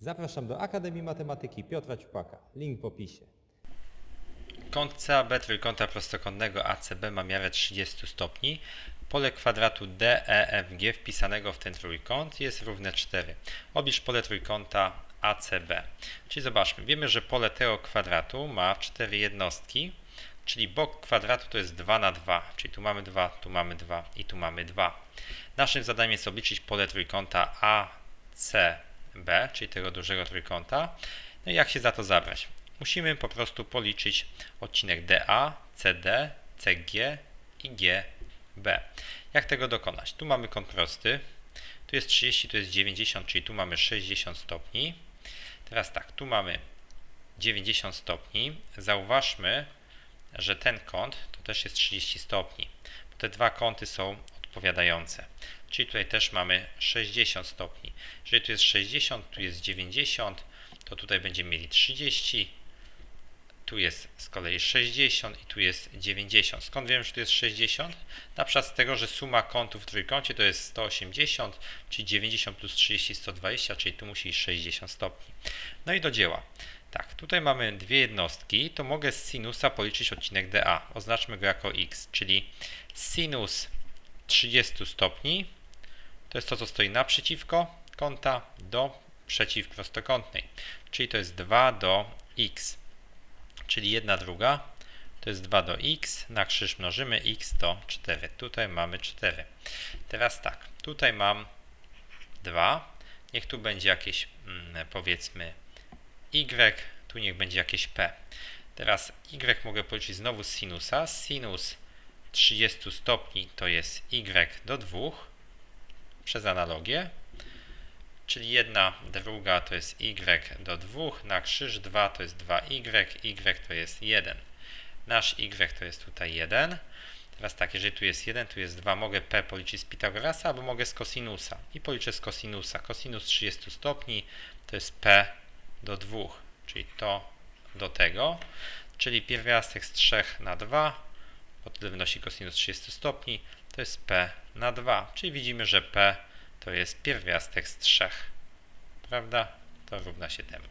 Zapraszam do Akademii Matematyki Piotra Ciupaka. Link w opisie. Kąt CAB trójkąta prostokątnego ACB ma miarę 30 stopni. Pole kwadratu DEFG wpisanego w ten trójkąt jest równe 4. Oblicz pole trójkąta ACB. Czyli zobaczmy, wiemy, że pole tego kwadratu ma 4 jednostki, czyli bok kwadratu to jest 2 na 2, czyli tu mamy 2, tu mamy 2 i tu mamy 2. Naszym zadaniem jest obliczyć pole trójkąta ACB, czyli tego dużego trójkąta. No i jak się za to zabrać? Musimy po prostu policzyć odcinek DA, CD, CG i GB. Jak tego dokonać? Tu mamy kąt prosty, tu jest 30, tu jest 90, czyli tu mamy 60 stopni. Teraz tak, tu mamy 90 stopni. Zauważmy, że ten kąt to też jest 30 stopni, bo te dwa kąty są odpowiadające. Czyli tutaj też mamy 60 stopni. Jeżeli tu jest 60, tu jest 90, to tutaj będziemy mieli 30, tu jest z kolei 60 i tu jest 90. Skąd wiem, że tu jest 60? Na przykład z tego, że suma kątów w trójkącie to jest 180, czyli 90 plus 30, 120, czyli tu musi iść 60 stopni. No i do dzieła. Tak, tutaj mamy dwie jednostki, to mogę z sinusa policzyć odcinek DA. Oznaczmy go jako x, czyli sinus 30 stopni to jest to, co stoi naprzeciwko kąta do przeciwprostokątnej, czyli to jest 2 do x, czyli 1 druga to jest 2 do x, na krzyż mnożymy x to 4. Tutaj mamy 4. Teraz tak, tutaj mam 2, niech tu będzie jakieś mm, powiedzmy y, tu niech będzie jakieś p. Teraz y mogę policzyć znowu z sinusa. Sinus 30 stopni to jest y do 2 przez analogię. Czyli 1 druga to jest y do 2, na krzyż 2 to jest 2y, y to jest 1. Nasz y to jest tutaj 1. Teraz tak, jeżeli tu jest 1, tu jest 2, mogę p policzyć z Pitagorasa, albo mogę z kosinusa. I policzę z kosinusa. Kosinus 30 stopni to jest p do 2, czyli to do tego. Czyli pierwiastek z 3 na 2, bo tyle wynosi kosinus 30 stopni, to jest p na 2. Czyli widzimy, że p to jest pierwiastek z 3. Prawda? To równa się temu.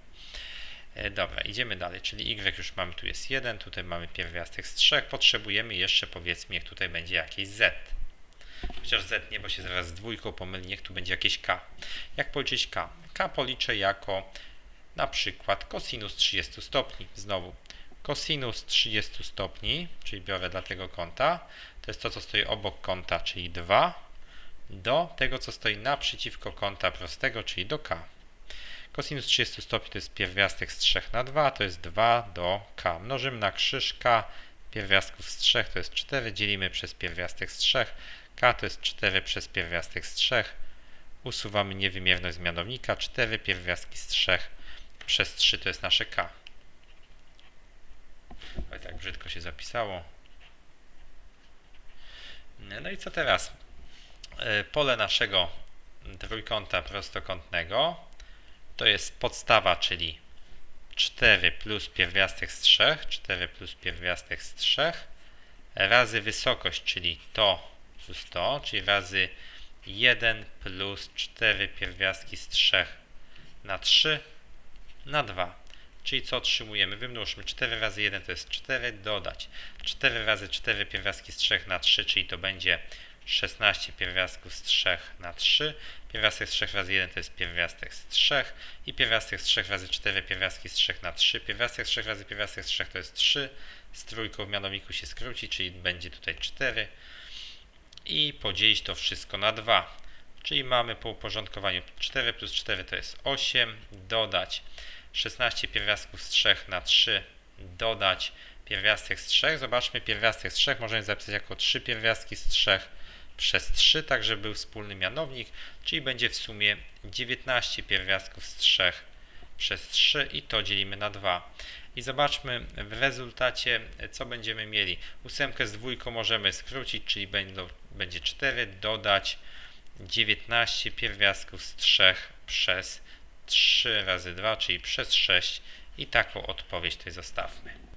E, Dobra, idziemy dalej, czyli y już mamy, tu jest 1, tutaj mamy pierwiastek z 3, potrzebujemy jeszcze powiedzmy, jak tutaj będzie jakieś z. Chociaż z nie, bo się zaraz z dwójką pomyli, niech tu będzie jakieś k. Jak policzyć k? k policzę jako na przykład cosinus 30 stopni. Znowu, cosinus 30 stopni, czyli biorę dla tego kąta, to jest to, co stoi obok kąta, czyli 2, do tego, co stoi naprzeciwko kąta prostego, czyli do k. Cosinus 30 stopni to jest pierwiastek z 3 na 2, to jest 2 do k. Mnożymy na krzyż k pierwiastków z 3 to jest 4, dzielimy przez pierwiastek z 3, k to jest 4 przez pierwiastek z 3, usuwamy niewymierność z mianownika, 4 pierwiastki z 3 przez 3 to jest nasze k. Brzydko się zapisało. No i co teraz? E, Pole naszego trójkąta prostokątnego to jest podstawa, czyli 4 plus pierwiastek z 3, 4 plus pierwiastek z 3, razy wysokość, czyli to plus to, czyli razy 1 plus 4 pierwiastki z 3 na 3 na 2. Czyli co otrzymujemy? Wymnóżmy 4 razy 1 to jest 4, dodać 4 razy 4 pierwiastki z 3 na 3, czyli to będzie 16 pierwiastków z 3 na 3. Pierwiastek z 3 razy 1 to jest pierwiastek z 3 i pierwiastek z 3 razy 4 pierwiastki z 3 na 3. Pierwiastek z 3 razy pierwiastek z 3 to jest 3. Z trójką w mianowniku się skróci, czyli będzie tutaj 4. I podzielić to wszystko na 2. Czyli mamy po uporządkowaniu 4 plus 4 to jest 8. Dodać 16 pierwiastków z 3 na 3. Dodać pierwiastek z 3. Zobaczmy, pierwiastek z 3 możemy zapisać jako 3 pierwiastki z 3 przez 3, tak żeby był wspólny mianownik, czyli będzie w sumie 19 pierwiastków z 3 przez 3 i to dzielimy na 2. I zobaczmy w rezultacie, co będziemy mieli. Ósemkę z dwójką możemy skrócić, czyli będą, będzie 4, dodać 19 pierwiastków z 3 przez 3 razy 2, czyli przez 6 i taką odpowiedź tutaj zostawmy.